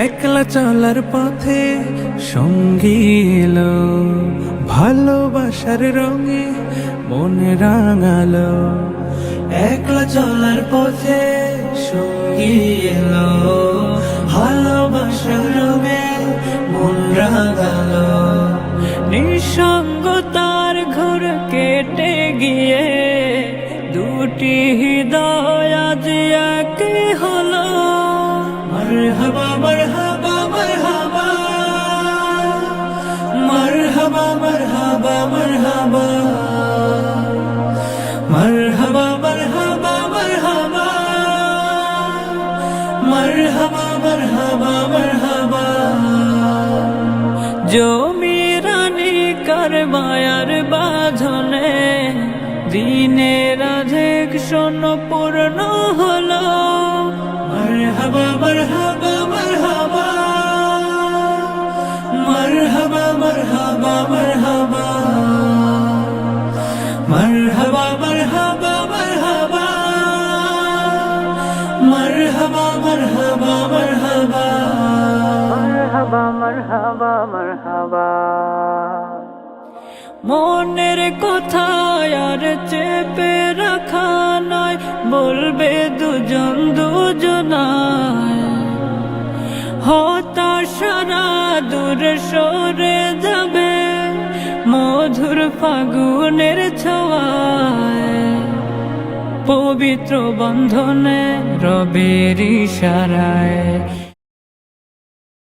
একলা চলার পথে সঙ্গী এলো, ভালোবাসার রঙে মনে রাঙালো। একলা চলার পথে সঙ্গী এলো, ভালোবাসার রঙে মন রাঙালো। নিঃসঙ্গতার ঘর কেটে গিয়ে দুটি হৃদয় আজ একে হলো মারহাবা মারহাবা মারহাবা। মারহাবা মারহাবা মারহাবা। মারহাবা মারহাবা মারহাবা। মারহাবা মারহাবা মারহাবা। জমিরানি কার মায়ার বাঁধনে দিনের রাধেক শোন পূর্ণ মারহাবা মারহাবা মারহাবা মারহাবা মারহাবা মারহাবা মারহাবা মারহাবা মারহাবা মারহাবা মারহাবা মারহাবা মারহাবা মারহাবা মারহাবা মনের কথা আর চেপে রাখা নয় বলবে দুজন হতাশারা দূর সরে যাবে মধুর ফাগুনের ছোঁয়ায়। পবিত্র বন্ধনে রবের ইশারায়।